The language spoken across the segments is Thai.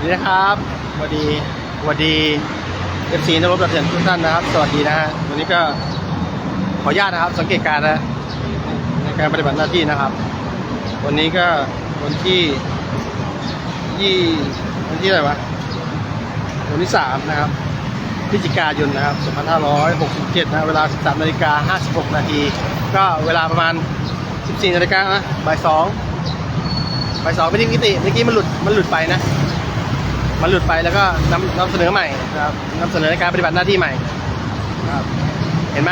วัสดีนะครับสวัสดีสวัสดีเอฟซีนรบกระเถื่อนทุกท่านนะครับ สวัสดีนะฮะวันนี้ก็ขออนุญาตนะครับ สังเกตการณ์นะในการปฏิบัติหน้าที่นะครับ วันนี้ก็วันที่ยี่วันที่อะไรวะวันที่สามนะครับพฤศจิกายนนะครับ2567นะเวลา 13นาฬิกา56นาทีก็เวลาประมาณ 14นาฬิกานะบ่ายสองบ่ายสองไม่ได้กิติเมื่อกี้มันหลุดมันหลุดไปนะ มันหลุดไปแล้วก็นำนำเสนอใหม่นะครับนำเสนอในการปฏิบัติหน้าที่ใหม่นะครับเห็นไหม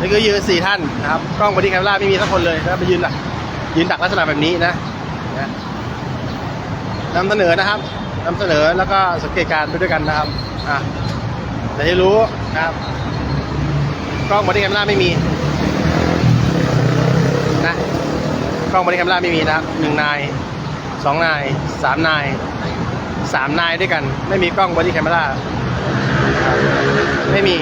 นี่คือยืนสี่ท่านนะครับกล้องบอดี้แคมราไม่มีสักคนเลยแล้วไปยืนดักยืนดักลักษณะแบบนี้นะนะนำเสนอนะครับนำเสนอแล้วก็สังเกตการณ์ไปด้วยกันนะครับอะแต่ที่รู้นะครับกล้องบอดี้แคมราไม่มีนะกล้องบอดี้แคมราไม่มีนะครับหนึ่งนาย สองนายสามนายสามนายด้วยกัน ไม่มีกล้องบอดี้แคมราไม่มี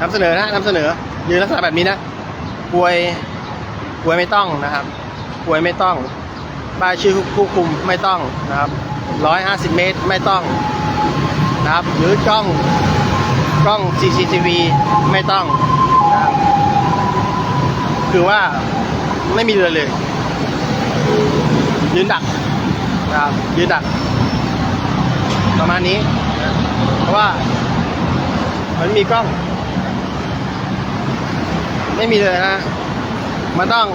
นำเสนอนะนำเสนอยืนลักษณะแบบนี้นะป่วยป่วยไม่ต้องนะครับป่วยไม่ต้องป้ายชื่อผู้คุมไม่ต้องนะครับร้อยห้าสิบเมตรไม่ต้องนะครับ หรือกล้องกล้อง CCTV ไม่ต้องนะครับคือว่า ไม่มีเรือเลย ยืนดักนะครับยืนดัก ประมาณนี้นะเพราะว่า มันมีกล้อง ไม่มีเลยนะมันต้อง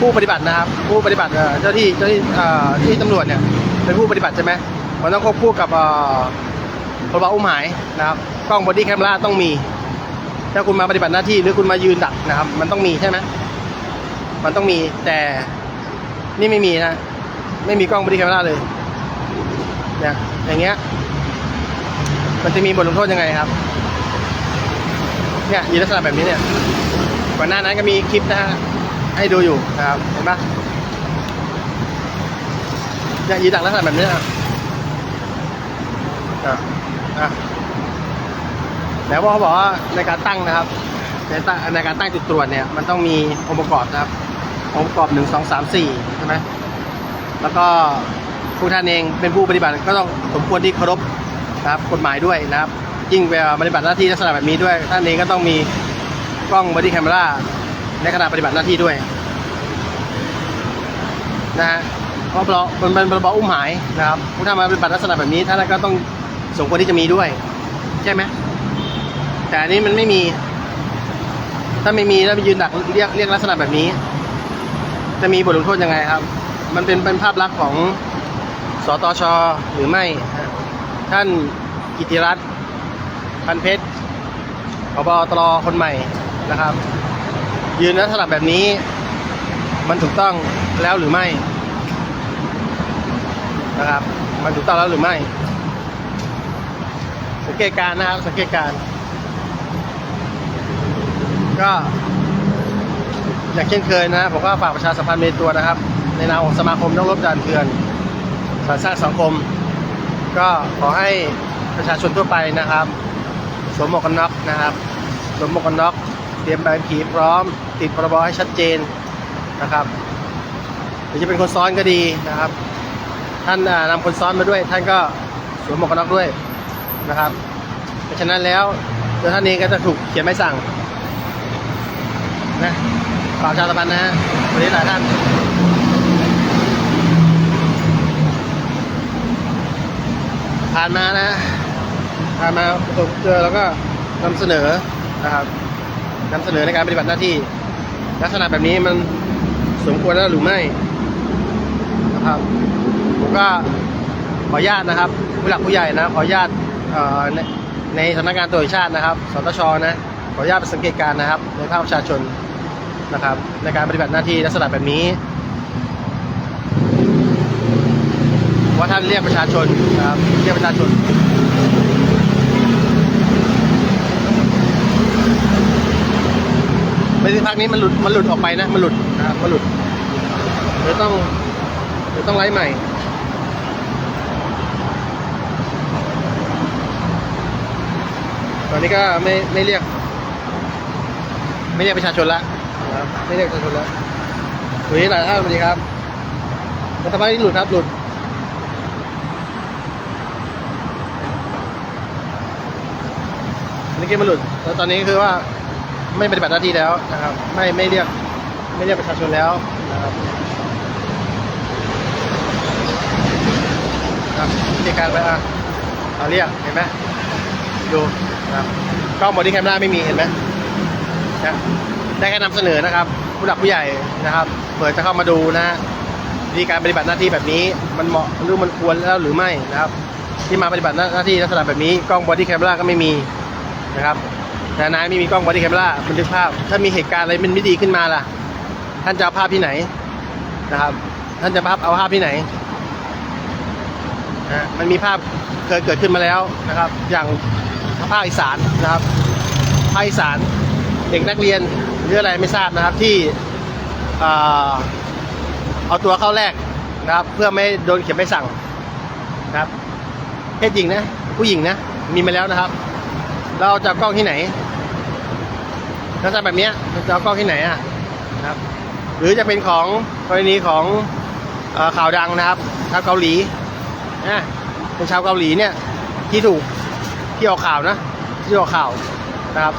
ผู้ปฏิบัตินะครับ ผู้ปฏิบัติเอ่อเจ้าที่เจ้าที่เอ่อที่ตำรวจเนี่ยเป็นผู้ปฏิบัติใช่ไหมมันต้องควบคู่กับเอ่อพรบอุ้มหายนะครับกล้องบอดี้แคมราต้องมี ถ้าคุณมาปฏิบัติหน้าที่หรือคุณมายืนดักนะครับ มันต้องมีใช่ไหม มันต้องมีแต่นี่ไม่มีนะ ไม่มีกล้องบอดี้แคมราเลยเนี่ยอย่างเงี้ย มันจะมีบทลงโทษยังไงครับ เนี่ยยืนลักษณะแบบนี้เนี่ยก่อนหน้านั้นก็มีคลิปนะฮะให้ดูอยู่นะครับเห็นปะเนี่ยยืนดักลักษณะแบบนี้นะอะอะแล้วเขาบอกว่าในการตั้งนะครับในในการตั้งจุดตรวจเนี่ยมันต้องมีองค์ประกอบนะครับ องค์ประกอบหนึ่งสองสามสี่ใช่ไหมแล้วก็ผู้ท่านเองเป็นผู้ปฏิบัติก็ต้องสมควรที่เคารพนะครับกฎหมายด้วยนะครับ ยิ่งเวลาปฏิบัติหน้าที่ลักษณะแบบนี้ด้วย ท่านเองก็ต้องมีกล้องบอดี้แคมราในขณะปฏิบัติหน้าที่ด้วยนะฮะเพราะเรามันเป็นพรบอุ้มหายนะครับ ผู้ทำมาปฏิบัติลักษณะแบบนี้ท่านก็ต้องสมควรที่จะมีด้วย ใช่ไหมแต่อันนี้มันไม่มี ถ้าไม่มีแล้วไปยืนดักเรียกเรียกลักษณะแบบนี้ จะมีบทลงโทษยังไงครับ มันเป็นเป็นภาพลักษณ์ของสตชหรือไม่ ท่านกิติรัตน์พันเพชรพบตรคนใหม่นะครับ ยืนลักษณะแบบนี้ มันถูกต้องแล้วหรือไม่นะครับ มันถูกต้องแล้วหรือไม่ สังเกตการนะครับสังเกตการ ก็ อย่างเช่นเคยนะผมก็ฝากประชาสัมพันธ์ในตัวนะครับ ในนามของสมาคมนักรบด่านเถื่อนสารสร้างสังคม ก็ขอให้ประชาชนทั่วไปนะครับสวมหมวกกันน็อกนะครับสวมหมวกกันน็อกเตรียมใบขับขี่พร้อม ติดพรบให้ชัดเจนนะครับหรือจะเป็นคนซ้อนก็ดีนะครับ ท่านอ่านำคนซ้อนมาด้วย ท่านก็สวมหมวกกันน็อกด้วยนะครับ เพราะฉะนั้นแล้วตัวท่านเองก็จะถูกเขียนใบสั่งนะ ฝากประชาสัมพันธ์นะฮะวันนี้หลายท่านผ่านมานะผ่านมาประสบเจอแล้วก็นำเสนอนะครับนำเสนอในการปฏิบัติหน้าที่ ลักษณะแบบนี้มันสมควรแล้วหรือไม่นะครับผมก็ขออนุญาตนะครับ ผู้หลักผู้ใหญ่นะขออนุญาตในในสำนักงานตำรวชาตินะครับสตชนะขออนุญาตไปสังเกตการณ์นะครับในภาคประชาชน นะครับ ในการปฏิบัติหน้าที่ลักษณะแบบนี้ ว่าท่านเรียกประชาชนนะครับ เรียกประชาชนไม่ใช่พักนี้มันหลุดมันหลุดออกไปนะ มันหลุดนะครับมันหลุดเดี๋ยวต้องเดี๋ยวต้องไล่ใหม่ตอนนี้ก็ไม่ไม่เรียก ไม่เรียกประชาชนละนะ ครับไม่เรียกประชาชนละสวัสดีหลายท่านสวัสดีครับรัฐบาลที่หลุดครับหลุดนนี้เกมมันหลุด แล้วตอนนี้คือว่าไม่ปฏิบัติหน้าที่แล้วนะครับ ไม่ไม่เรียกไม่เรียกประชาชนแล้วนะครับครับวิธีการไปอะเอาเรียกเห็นไหมดูนะครับกล้องบอดี้แคมราไม่มีเห็นไหมนะ ได้แค่นำเสนอนะครับ ผู้หลักผู้ใหญ่นะครับเผื่อจะเข้ามาดูนะวิธีการปฏิบัติหน้าที่แบบนี้มันเหมาะหรือมันควรแล้วหรือไม่นะครับ ที่มาปฏิบัติหน้าที่ลักษณะแบบนี้กล้องบอดี้แคมราก็ไม่มีนะครับแต่นายไม่มีกล้องบอดี้แคมราบันทึกภาพ ถ้ามีเหตุการณ์อะไรมันไม่ดีขึ้นมาล่ะ ท่านจะเอาภาพที่ไหนนะครับ ท่านจะภาพเอาภาพที่ไหนนะมันมีภาพเคยเกิดขึ้นมาแล้วนะครับ อย่างภาคอีสานนะครับภาคอีสาน เด็กนักเรียนหรืออะไรไม่ทราบนะครับที่เอาตัวเข้าแรกนะครับ เพื่อไม่โดนเขียนใบสั่งนะครับเพศหญิงนะ ผู้หญิงนะ มีมาแล้วนะครับ เราจะกล้องที่ไหนลักษณะแบบเนี้ยเราจะเอากล้องที่ไหนอะนะครับ หรือจะเป็นของกรณีของข่าวดังนะครับชาวเกาหลีนะเป็นชาวเกาหลีเนี่ยที่ถูกที่ออกข่าวนะที่ออกข่าวนะครับ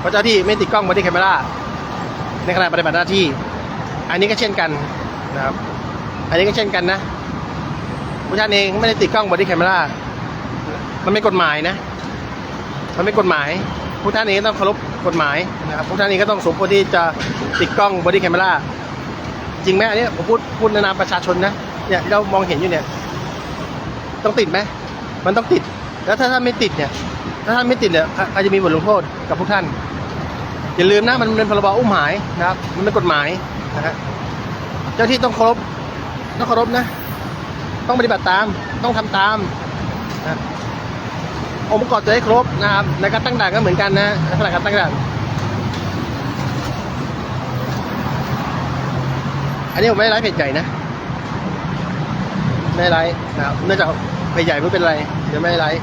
เพราะเจ้าที่ไม่ติดกล้องบอดี้แคม e ราในขณะปฏิบัติหน้าที่ อันนี้ก็เช่นกันนะครับ อันนี้ก็เช่นกันนะผู้ท่านเองไม่ได้ติดกล้องบอดี้แคม e รามันไม่กฎหมายนะ มันไม่กฎหมายผู้ท่านเองต้องเคารพกฎหมายนะครับผู้ท่านเองก็ต้องสมควรที่จะติดกล้องบอดี้แคม e ราจริงไหมอันนี้ผมพูดพูดในนามประชาชนนะเนี่ยที่เรามองเห็นอยู่เนี่ย ต้องติดไหมมันต้องติด แล้วถ้าท่านไม่ติดเนี่ย ถ้าท่านไม่ติดเนี่ยใครจะมีบทลงโทษกับพวกท่าน อย่าลืมนะมันเป็นพรบอุ้มหายนะครับ มันเป็นกฎหมายนะฮะเจ้าที่ต้องเคารพต้องเคารพนะ ต้องปฏิบัติตามต้องทำตามนะองค์ประกอบจะให้ครบนะครับในการตั้งด่านก็เหมือนกันนะลักษณะการตั้งด่านอันนี้ผมไม่ได้ไลฟ์เพจใหญ่นะ ไม่ได้ไลฟ์นะครับเนื่องจากเพจใหญ่ไม่เป็นไรเดี๋ยวไม่ได้ไลฟ์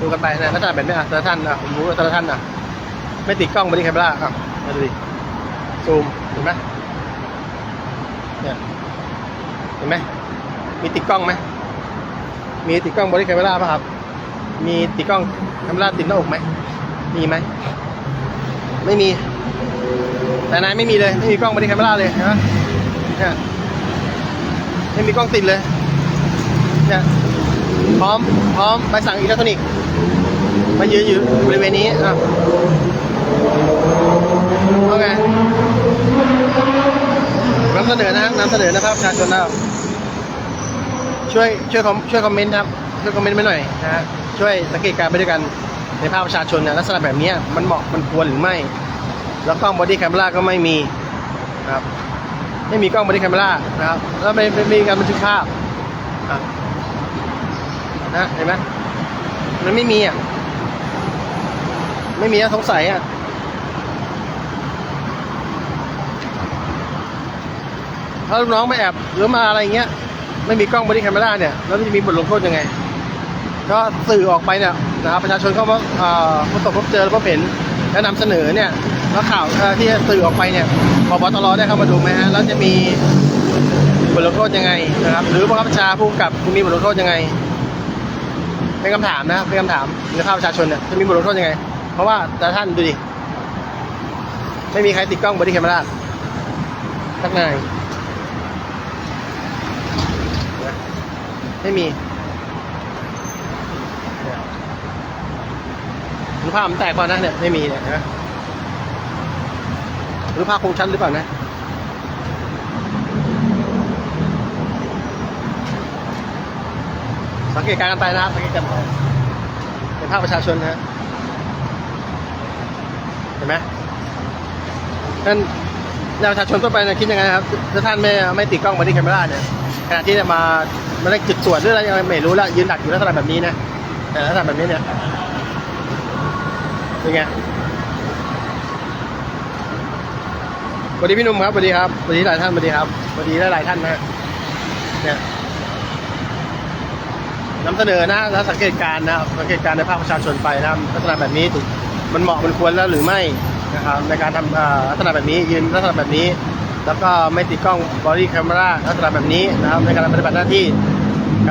ดูกันไปนะลักษณะแบบนี้อะแต่ละท่านอะผมรู้ว่าแต่ละท่านอะ ไม่ติดกล้องบอดี้แคมเปล่าอะมาดูดิซูมเห็นไหมเนี่ยเห็นไหมมีติดกล้องไหมมีติดกล้องบอดี้แคมเปล่าป่ะครับ มีติดกล้องแคมเปล่าติดหน้าอกไหมมีไหมไม่มีแต่นายไม่มีเลย ไม่มีกล้องบอดี้แคมเปล่าเลยนะเนี่ยไม่มีกล้องติดเลยเนี่ย พร้อม พร้อมใบสั่งอิเล็กทรอนิกส์มายืนอยู่บริเวณนี้อะเอาไงนำเสนอนะนำเสนอนะครับประชาชนนะครับช่วยช่วยคอมช่วยคอมเมนต์ครับช่วยคอมเมนต์ไปหน่อยนะฮะช่วยสังเกตการไปด้วยกันในภาพประชาชนเนี่ยลักษณะแบบนี้มันเหมาะมันควรหรือไม่ แล้วกล้องบอดี้แคม e ราก็ไม่มีครับไม่มีกล้องบอดี้แคม e รานะครับแล้วไม่ไม่มีการบันทึกภาพอะ นะเห็นไหมมันไม่มีอะ ไม่มีอะสงสัยอะถ้าลูกน้องไม่แอบหรือมาอะไรเงี้ย ไม่มีกล้องบอดี้แคม e ราเนี่ย แล้วจะมีบทลงโทษยังไง ก็สื่อออกไปเนี่ยนะครับประชาชนเข้ามาเอ่อพบตกพบเจอพบเห็นและนำเสนอเนี่ยแล้วข่าวที่สื่อออกไปเนี่ยพบตรได้เข้ามาดูไหมฮะแล้วจะมีบทลงโทษยังไงนะครับ หรือผู้บังคับบัญชาผู้กับมีบทลงโทษยังไง เป็นคำถามนะเป็นคำถามในภาคประชาชนเนี่ยจะมีบทลงโทษยังไง เพราะว่าแต่ท่านดูดิไม่มีใครติดกล้องบอดี้แคมราสักนายไม่มีรือผ้ามันแตกก่อนนะเนี่ยไม่มีเนี่ยนะรือผ้าคงชั้นหรือเปล่านะ สังเกตการณ์กันไปนะครับสังเกตการณ์ไปเป็นภาพประชาชนนะฮะเห็นไหมท่านประชาชนทั่วไปนะคิดยังไงครับถ้าท่านไม่ไม่ติดกล้องบอดี้แคมเปล่าเนี่ยขณะที่จะมามาได้จุดตรวจหรืออะไรยังไงไม่รู้ละยืนดักอยู่ลักษณะแบบนี้นะลักษณะแบบนี้เนี่ยเป็นไงสวัสดีพี่นุ่มครับสวัสดีครับสวัสดีหลายท่านสวัสดีครับสวัสดีหลายท่านนะฮะเนี่ย นำเสนอนะแล้วสังเกตการนะสังเกตการในภาคประชาชนไปนะครับลักษณะแบบนี้ถูกมันเหมาะมันควรแล้วหรือไม่นะครับในการทำอ่าลักษณะแบบนี้ยืนลักษณะแบบนี้ แล้วก็ไม่ติดกล้องบอดี้แคม e ราลักษณะแบบนี้นะครับในการปฏิบัติหน้าที่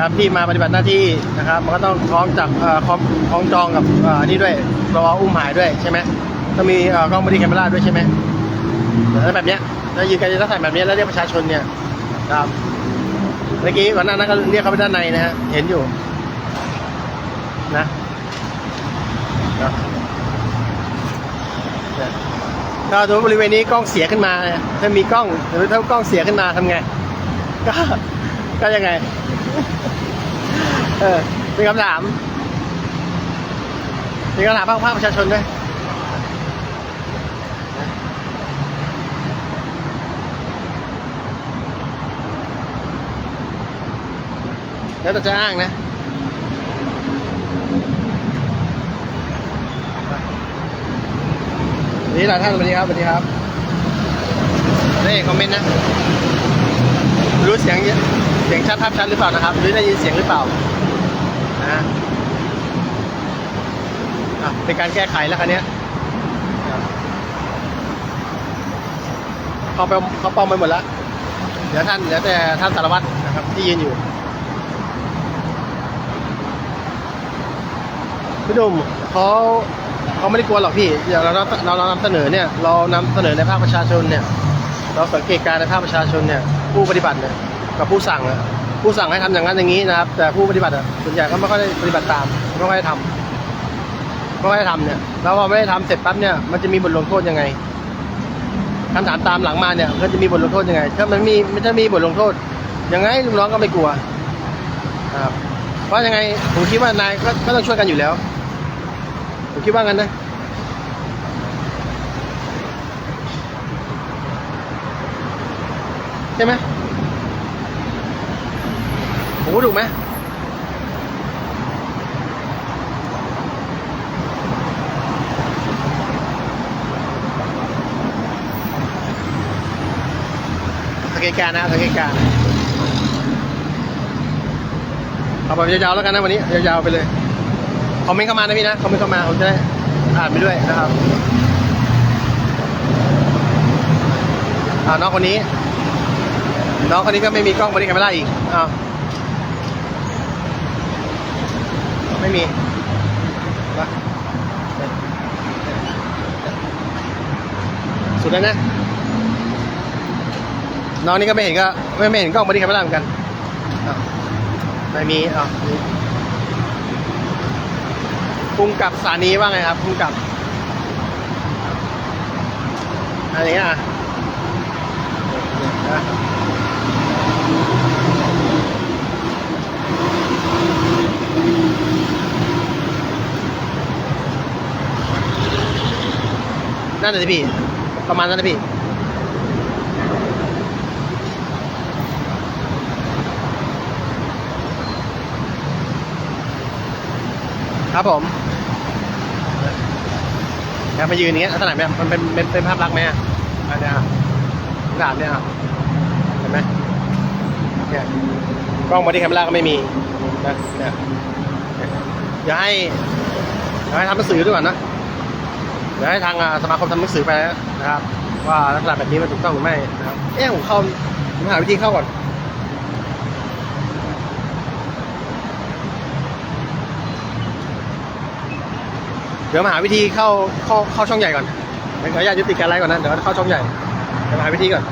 ครับที่มาปฏิบัติหน้าที่นะครับ มันก็ต้องคล้องจากเอ่อคล้องคล้องจองกับเออนี่ด้วยรออุ้มหายด้วยใช่ไหมต้องมีเอ่อกล้องบอดี้แคม e ราด้วยใช่ไหมแล้วแบบเนี้ยถ้ายืนกันในลักษณะแบบนี้แล้วเรียกประชาชนเนี่ยครับ เมื่อกี้ก่อนหน้านั้นก็เรียกเขาไปด้านในนะฮะเห็นอยู่ นะถ้าสมมติบริเวณนี้กล้องเสียขึ้นมา ถ้ามีกล้องหรือถ้ากล้องเสียขึ้นมาทำไง ก็ ก็ยังไง เออมีคำถามมีคำถามภาคภาคประชาชนด้วย แล้วแต่จะอ้างนะนี่หลายท่านสวัสดีครับสวัสดีครับนี่คอมเมนต์นะ รู้เสียงเสียงชัดภาพชัดหรือเปล่านะครับ หรือได้ยินเสียงหรือเปล่านะอะเป็นการแก้ไขแล้วคันนี้ยเขาไปเขาปลอมไปหมดแล้ว เดี๋ยวท่านเดี๋ยวแต่ท่านสารวัตรนะครับที่ยืนอยู่ พี่หนุ่มเขาเขาไม่ได้กลัวหรอกพี่เดี๋ยวเราเราเราเรานำเสนอเนี่ยเรานำเสนอในภาคประชาชนเนี่ยเราสังเกตการในภาคประชาชนเนี่ยผู้ปฏิบัติเนี่ยกับผู้สั่งอะผู้สั่งให้ทำอย่างนั้นอย่างนี้นะครับ แต่ผู้ปฏิบัติอะส่วนใหญ่ก็ไม่ค่อยได้ปฏิบัติตามไม่ค่อยได้ทำไม่ค่อยได้ทำเนี่ยแล้วพอไม่ได้ทำเสร็จปั๊บเนี่ยมันจะมีบทลงโทษยังไงคำถามตามหลังมาเนี่ยมันจะมีบทลงโทษยังไง ถ้ามันมีมันจะมีบทลงโทษยังไงลูกน้องก็ไม่กลัวครับ เพราะยังไงผมคิดว่านายก็ก็ต้องช่วยกันอยู่แล้ว ผมคิดว่างั้นนะ ใช่ไหมผมพูดถูกไหมสังเกตการนะสังเกตการณ์ เอาแบบยาวๆแล้วกันนะวันนี้ยาวๆไปเลยคอมเมนต์เข้ามานะพี่นะคอมเมนต์เข้ามาผมจะได้อ่านไปด้วยนะครับอ่าน้องคนนี้ น้องคนนี้ก็ไม่มีกล้องบริการไม่ได้อีกอ้าวไม่มีมาสุดแล้วนะน้องนี่ก็ไม่เห็นก็ไม่ไม่เห็นกล้องบริการไม่ได้เหมือนกันอ้าว ไม่มีอ้าวนี่ภูมิกับสถานีว่าไงครับภูมิกับอะไรเงี้ยอะนะนั่นเลยพี่ ประมาณนั้นนะพี่ ครับผมแอบมายืนอย่างเงี้ยลักษณะแบบมันเป็นเป็นเป็นภาพลักษณ์ไหมอะอันเนี้ยกระดาษเนี่ยเห็นไหมเนี่ยกล้องบอดี้แคมเปก็ไม่มีนะเนี่ยเดี๋ยวให้เดี๋ยวให้ทำหนังสือด้วยก่อนนะเดี๋ยวให้ทางสมาคมทำหนังสือไปนะครับ ว่าลักษณะแบบนี้มันถูกต้องหรือไม่นะครับเอ๊ะผมเข้าผมหาวิธีเข้าก่อน ดี๋ยวมาหาวิธีเข้าเข้าเข้าช่องใหญ่ก่อนเดี๋ยวขออนุญาตยุติการไลฟ์ก่อนนะเดี๋ยวเข้าช่องใหญ่เดี๋ยวมาหาวิธีก่อน